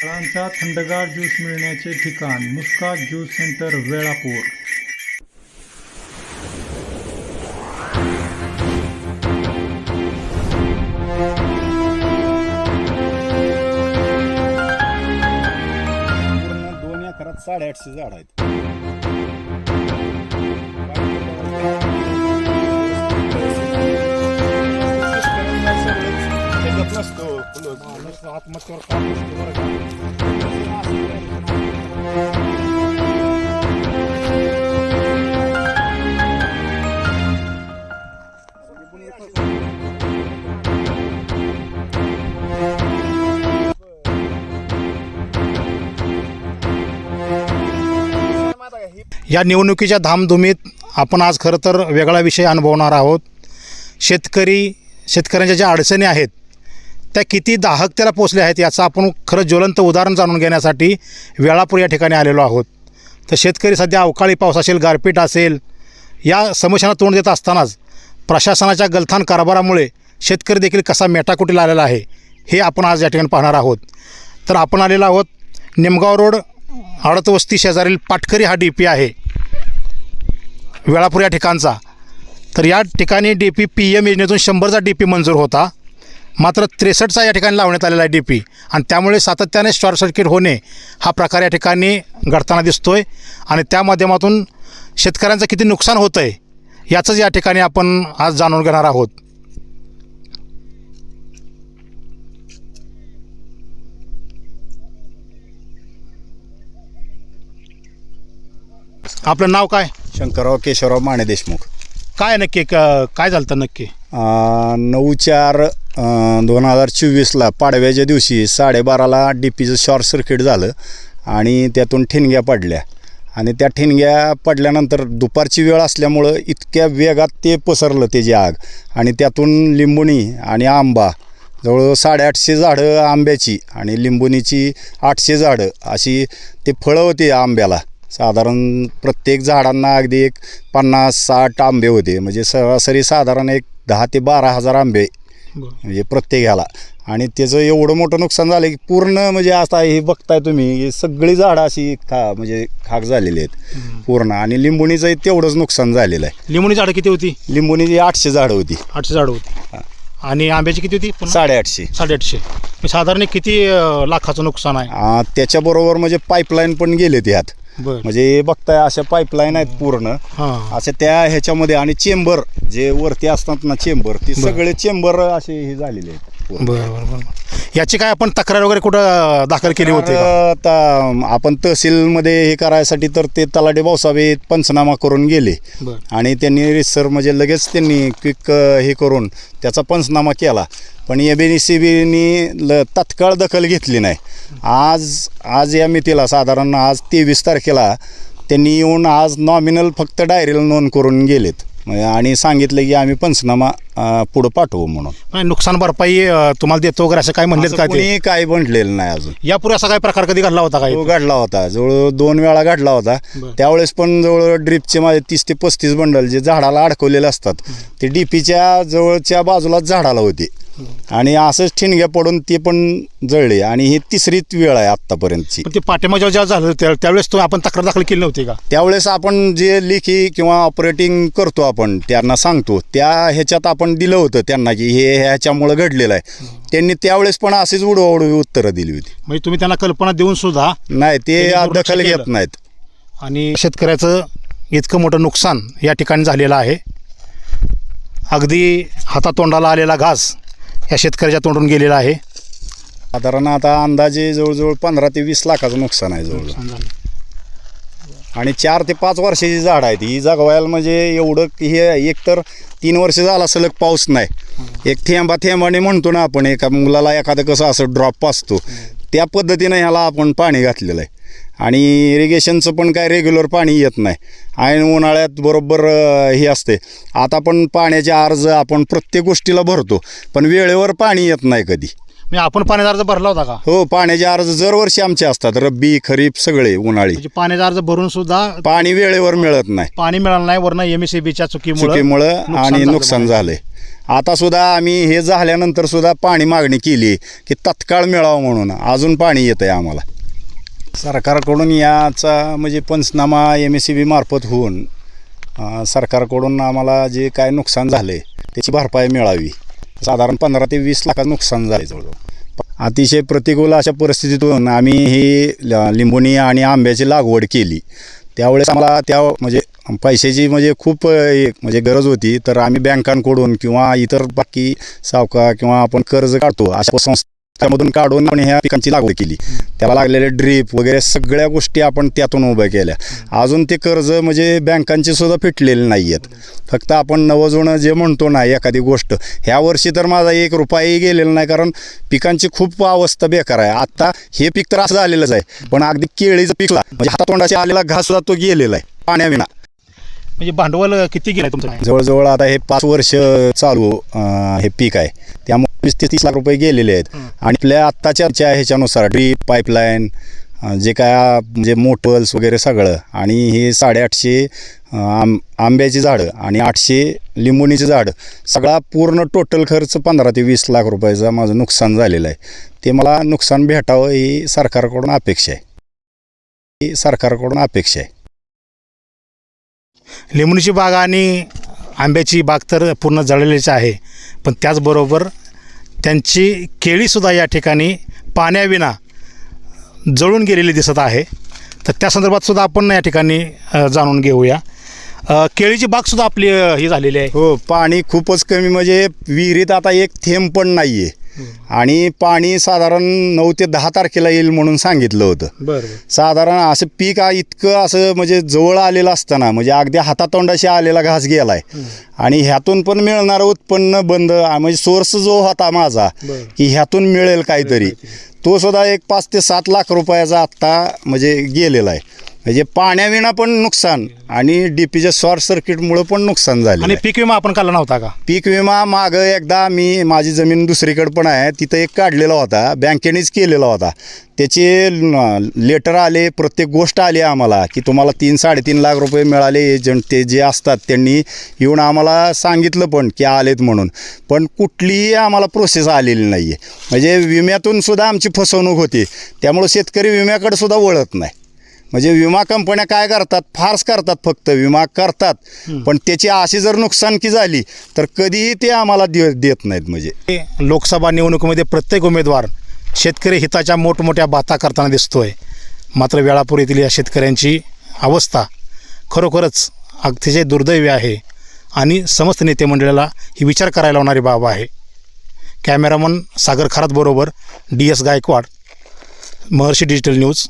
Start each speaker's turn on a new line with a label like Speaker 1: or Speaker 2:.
Speaker 1: फळांचा थंडगार ज्यूस मिळण्याचे ठिकाण मुस्का ज्यूस सेंटर वेळापूर.
Speaker 2: दोन एकरात साडेआठशे झाड आहेत. आत्महत्यावर काम
Speaker 3: या निवडणुकीच्या धामधुमीत आपण आज खरं तर वेगळा विषय अनुभवणार आहोत. शेतकरी शेतकऱ्यांच्या ज्या अडचणी आहेत त्या किती दाहकतेला पोचल्या आहेत याचं आपण खरं ज्वलंत उदाहरण जाणून घेण्यासाठी वेळापूर या ठिकाणी आलेलो आहोत. तर शेतकरी सध्या अवकाळी पाऊस असेल गारपीट असेल या समस्यांना तोंड देत असतानाच प्रशासनाच्या गलथान कारभारामुळे शेतकरी देखील कसा मेटाकुटीला आलेला आहे हे आपण आज या ठिकाणी पाहणार आहोत. तर आपण आलेलो आहोत निमगाव रोड आडतवस्ती शेजारील पाटकरी हा डी पी आहे. वेळापूर या ठिकाणचा. तर या ठिकाणी डी पी पी एम योजनेतून शंभरचा डी पी मंजूर होता. मात्र त्रेसष्टचा या ठिकाणी लावण्यात आलेला आहे डी पी आणि त्यामुळे सातत्याने शॉर्ट सर्किट होणे हा प्रकार या ठिकाणी घडताना दिसतो आहे आणि त्या माध्यमातून शेतकऱ्यांचं किती नुकसान होतं आहे याचंच या ठिकाणी आपण आज जाणून घेणार आहोत. आपलं नाव काय?
Speaker 2: शंकरराव केशवराव माने देशमुख.
Speaker 3: काय नक्की क- काय झालं होतं नक्की?
Speaker 2: अं, नऊ चार अं, दोन हजार चोवीसला पाडव्याच्या दिवशी साडेबाराला डी पीचं शॉर्ट सर्किट झालं आणि त्यातून ठिणग्या पडल्या. आणि त्या ठिणग्या पडल्यानंतर दुपारची वेळ असल्यामुळं इतक्या वेगात ते पसरलं त्याची आग. आणि त्यातून लिंबुणी आणि आंबा जवळ साडेआठशे झाडं आंब्याची आणि लिंबुणीची आठशे झाडं अशी ते फळं होती आंब्याला. साधारण प्रत्येक झाडांना अगदी एक पन्नास साठ आंबे होते. म्हणजे सरासरी साधारण एक दहा ते बारा हजार आंबे म्हणजे प्रत्येक ह्याला. आणि त्याचं एवढं मोठं नुकसान झालं की पूर्ण म्हणजे आता हे बघताय तुम्ही ही सगळी झाडं अशी खा म्हणजे खाक झालेली आहेत. पूर्ण. आणि लिंबुणीचं तेवढंच नुकसान झालेलं आहे.
Speaker 3: लिंबुनी झाडं किती होती?
Speaker 2: लिंबुणीची आठशे झाडं होती.
Speaker 3: आठशे झाडं होती. आणि आंब्याची किती होती
Speaker 2: साडेआठशे.
Speaker 3: साडेआठशे. म्हणजे साधारण एक किती लाखाचं नुकसान आहे?
Speaker 2: त्याच्याबरोबर म्हणजे पाईपलाईन पण गेले त्यात.
Speaker 3: बरं.
Speaker 2: म्हणजे बघताय अशा पाईपलाईन आहेत पूर्ण.
Speaker 3: हां.
Speaker 2: असे त्या ह्याच्यामध्ये आणि चेंबर जे वरती असतात ना चेंबर ते सगळे चेंबर असे हे झालेले आहेत.
Speaker 3: बरं बरं बरं याची काय आपण तक्रार वगैरे कुठं दाखल केली होती का?
Speaker 2: तर आता आपण तहसीलमध्ये हे करायसाठी तर ते तलाटे भाऊसाहेब पंचनामा करून गेले.
Speaker 3: बरं.
Speaker 2: आणि त्यांनी रिसर म्हणजे लगेच त्यांनी क्विक हे करून त्याचा पंचनामा केला. पण एम एन सी बीनी ल तत्काळ दखल घेतली नाही. आज आज या मितीला साधारण आज तेवीस तारखेला त्यांनी येऊन आज नॉमिनल फक्त डायरीला नोंद करून गेलेत. म्हणजे आणि सांगितलं की आम्ही पंचनामा पुढं पाठवू म्हणून.
Speaker 3: नाही, नुकसान भरपाई अं, तुम्हाला देतो वगैरे असं काय म्हणलेत
Speaker 2: असं
Speaker 3: का ते?
Speaker 2: कोणी काही म्हटलेलं नाही अजून.
Speaker 3: यापूर्वी असा काय प्रकार कधी घडला होता काय
Speaker 2: तो घडला होता. जवळ दोन वेळा घडला होता.
Speaker 3: बरं.
Speaker 2: त्यावेळेस पण जवळ ड्रीपचे माझे तीस ते पस्तीस बंडल जे झाडाला अडकवलेले असतात ते डीपीच्या जवळच्या बाजूलाच झाडाला होते. आणि असंच ठिणग्या पडून ते पण जळले. आणि ही तिसरीच वेळ आहे आत्तापर्यंतची.
Speaker 3: पण ते पाठिंबा जेव्हा झालं त्या- त्यावेळेस तो आपण तक्रार दाखल केली नव्हती का?
Speaker 2: त्यावेळेस आपण जे लेखी किंवा ऑपरेटिंग करतो आपण त्यांना सांगतो. त्या ह्याच्यात आपण दिलं होतं त्यांना की हे ह्याच्यामुळं घडलेलं आहे. त्यांनी त्यावेळेस पण अशीच उडवाउडवी उत्तरं दिली होती.
Speaker 3: म्हणजे तुम्ही त्यांना कल्पना देऊन सुद्धा
Speaker 2: नाही ते
Speaker 3: त्यांनी दुर्लक्ष
Speaker 2: दखल घेत
Speaker 3: केलं.
Speaker 2: नाहीत.
Speaker 3: आणि शेतकऱ्याचं इतकं मोठं नुकसान या ठिकाणी झालेलं आहे. अगदी हातातोंडाला आलेला घास या शेतकऱ्याच्या तोंडून गेलेला आहे.
Speaker 2: साधारण आता अंदाजे जवळजवळ पंधरा ते वीस लाखाचं नुकसान आहे जवळ आणि चार ते पाच वर्षाची झाड आहेत. ही जगवायला म्हणजे एवढं की हे एक तर तीन वर्ष झाला सलग पाऊस नाही. एक थेंबा थेंबाने म्हणतो ना आपण एका मुलाला एखादं कसं असं ड्रॉप असतो. त्या पद्धतीनं ह्याला आपण पाणी घातलेलं आहे. आणि इरिगेशनचं पण काय रेग्युलर पाणी येत नाही. आणि उन्हाळ्यात बरोबर हे असते. आता पण पाण्याचे अर्ज आपण प्रत्येक गोष्टीला भरतो पण वेळेवर पाणी येत नाही कधी.
Speaker 3: म्हणजे आपण पाण्याचा अर्ज भरला होता का?
Speaker 2: हो पाण्याचे अर्ज दरवर्षी आमचे असतात. रब्बी खरीप सगळे उन्हाळी.
Speaker 3: म्हणजे पाण्याचा अर्ज भरून सुद्धा
Speaker 2: पाणी वेळेवर मिळत नाही.
Speaker 3: पाणी मिळालं नाही वरनं एम एस बीच्या चुकीमुळे
Speaker 2: चुकीमुळं आणि नुकसान झालंय. आता सुद्धा आम्ही हे झाल्यानंतर सुद्धा पाणी मागणी केली की तत्काळ मिळावं म्हणून. अजून पाणी येत आहे आम्हाला. सरकारकडून याचा म्हणजे पंचनामा एम एस सी बी मार्फत होऊन सरकारकडून आम्हाला जे काय नुकसान झालं आहे त्याची भरपाई मिळावी. साधारण पंधरा ते वीस लाखाचं नुकसान झालं जवळजवळ. अतिशय प्रतिकूल अशा परिस्थितीतून आम्ही ही ल- लिंबोणी आणि आंब्याची लागवड केली. त्यावेळेस आम्हाला त्या म्हणजे पैशाची म्हणजे खूप एक म्हणजे गरज होती. तर आम्ही बँकांकडून किंवा इतर बाकी सावकार किंवा आपण कर्ज काढतो अशा संस्था त्यामधून काढून आपण ह्या पिकांची लागवड केली. त्याला लागलेले ड्रीप वगैरे सगळ्या गोष्टी आपण त्यातून उभ्या केल्या. अजून ते कर्ज म्हणजे बँकांचे सुद्धा फिटलेले नाही आहेत फक्त आपण नवजून जे म्हणतो ना एखादी गोष्ट ह्या वर्षी तर माझा एक रुपयाही गेलेला नाही कारण पिकांची खूप अवस्था बेकार आहे. आत्ता हे पीक तर असं झालेलंच आहे पण अगदी केळीचं पिकला म्हणजे हातातोंडाशी आलेला घास सुद्धा तो गेलेला आहे पाण्याविना.
Speaker 3: म्हणजे भांडवल किती गेलं तुमचं?
Speaker 2: जवळजवळ आता हे पाच वर्ष चालू अं, हे पीक आहे. त्यामुळे वीस ते तीस लाख रुपये गेलेले आहेत. आणि आपल्या आत्ताच्या च्या ह्याच्यानुसार ड्रीप पाईपलाईन जे काय म्हणजे मोटल्स वगैरे सगळं. आणि हे साडेआठशे अं, आम आंब्याची झाडं आणि आठशे लिंबोणीची झाडं. सगळा पूर्ण टोटल खर्च पंधरा ते वीस लाख रुपयाचं माझं नुकसान झालेलं आहे. ते मला नुकसान भेटावं ही सरकारकडून अपेक्षा आहे. ही सरकारकडून अपेक्षा आहे.
Speaker 3: लिंबूची बाग आणि आंब्याची बाग तर पूर्ण जळलेलीच आहे. पण त्याचबरोबर त्यांची केळीसुद्धा या ठिकाणी पाण्याविना जळून गेलेली दिसत आहे. तर त्या संदर्भात सुद्धा आपण या ठिकाणी जाणून घेऊया. केळीची बागसुद्धा आपली ही झालेली आहे.
Speaker 2: हो पाणी खूपच कमी म्हणजे विहिरीत आता एक थेंब पण नाही आहे आणि पाणी साधारण नऊ ते दहा तारखेला येईल म्हणून सांगितलं होतं. साधारण असं पीक इतकं असं म्हणजे जवळ आलेलं असताना म्हणजे अगदी हातातोंडाशी आलेला घास गेलाय. आणि ह्यातून पण मिळणारं उत्पन्न बंद म्हणजे सोर्स जो होता माझा. की ह्यातून मिळेल काहीतरी. तो सुद्धा एक पाच ते सात लाख रुपयाचा आत्ता म्हणजे गेलेला आहे. म्हणजे पाण्याविना पण नुकसान आणि डीपीच्या शॉर्ट सर्किटमुळं पण नुकसान झालं
Speaker 3: आणि पीक विमा आपण काढला नव्हता का?
Speaker 2: पीक विमा मागं एकदा मी माझी जमीन दुसरीकडे पण आहे तिथं एक काढलेला होता बँकेनेच केलेला होता. त्याचे न- लेटर आले प्रत्येक गोष्ट आली आम्हाला की तुम्हाला तीन साडेतीन लाख रुपये मिळाले एजंट ते जे असतात त्यांनी येऊन आम्हाला सांगितलं पण की आलेत म्हणून. पण कुठलीही आम्हाला प्रोसेस आलेली नाही आहे म्हणजे विम्यातून सुद्धा आमची फसवणूक होती. त्यामुळं शेतकरी विम्याकडे सुद्धा वळत नाही. म्हणजे विमा कंपन्या काय करतात? फार्स करतात फक्त विमा करतात. पण त्याची अशी जर नुकसानकी झाली तर कधीही ते आम्हाला दे देत नाहीत म्हणजे.
Speaker 3: लोकसभा निवडणुकीमध्ये प्रत्येक उमेदवार शेतकरी हिताच्या मोठमोठ्या बाता करताना दिसतोय. मात्र वेळापूर येथील या शेतकऱ्यांची अवस्था खरोखरच अतिशय दुर्दैवी आहे आणि समस्त नेते मंडळाला ही विचार करायला लावणारी बाब आहे. कॅमेरामन सागर खरात बरोबर D S Gaikwad Maharshi digital news.